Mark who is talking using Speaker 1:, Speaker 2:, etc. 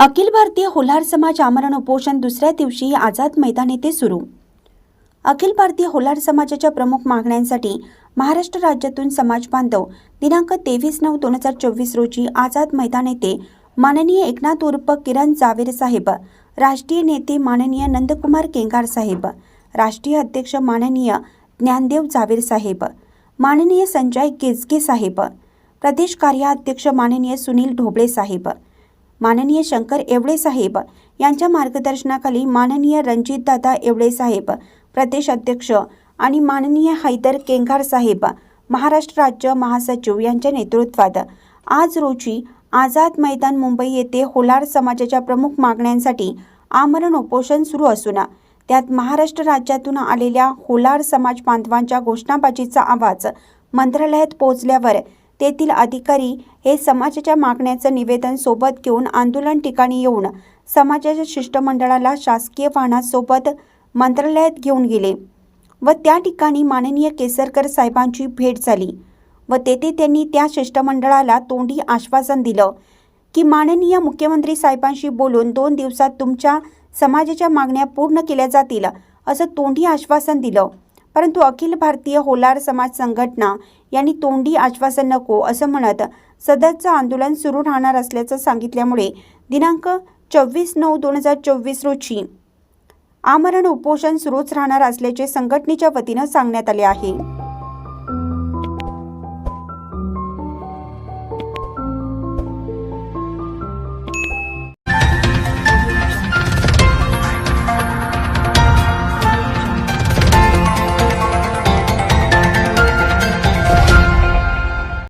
Speaker 1: अखिल भारतीय होलार समाज आमरण उपोषण दुसऱ्या दिवशी आझाद मैदान येथे सुरू. अखिल भारतीय होलार समाजाच्या प्रमुख मागण्यांसाठी महाराष्ट्र राज्यातून समाज बांधव दिनांक तेवीस नऊ दोन हजार चोवीस रोजी आझाद मैदान येथे माननीय एकनाथ उर्फ किरण जावेर साहेब राष्ट्रीय नेते माननीय नंदकुमार केंगार साहेब राष्ट्रीय अध्यक्ष माननीय ज्ञानदेव जावेर साहेब माननीय संजय केजगे साहेब प्रदेश कार्याध्यक्ष माननीय सुनील ढोबळे साहेब माननीय शंकर एवळे साहेब यांच्या मार्गदर्शनाखाली माननीय रणजितदादा एवळे साहेब प्रदेश अध्यक्ष आणि माननीय हैदर केंगार साहेब महाराष्ट्र राज्य महासचिव यांच्या नेतृत्वात आज रोजी आझाद मैदान मुंबई येथे होलार समाजाच्या प्रमुख मागण्यांसाठी आमरण उपोषण सुरू असून त्यात महाराष्ट्र राज्यातून आलेल्या होलार समाज बांधवांच्या घोषणाबाजीचा आवाज मंत्रालयात पोहोचल्यावर तेथील अधिकारी हे समाजाच्या मागण्याचं निवेदन सोबत घेऊन आंदोलन ठिकाणी येऊन समाजाच्या शिष्टमंडळाला शासकीय वाहनासोबत मंत्रालयात घेऊन गेले व त्या ठिकाणी माननीय केसरकर साहेबांची भेट झाली व तेथे त्यांनी त्या शिष्टमंडळाला तोंडी आश्वासन दिलं की माननीय मुख्यमंत्री साहेबांशी बोलून दोन दिवसात तुमच्या समाजाच्या मागण्या पूर्ण केल्या जातील असं तोंडी आश्वासन दिलं. परंतु अखिल भारतीय होलार समाज संघटना यांनी तोंडी आश्वासन नको असं म्हणत सदरचं आंदोलन सुरू राहणार असल्याचं सांगितल्यामुळे दिनांक चोवीस नऊ दोन हजार चोवीस रोजी आमरण उपोषण सुरूच राहणार असल्याचे संघटनेच्या वतीनं सांगण्यात आले आहे.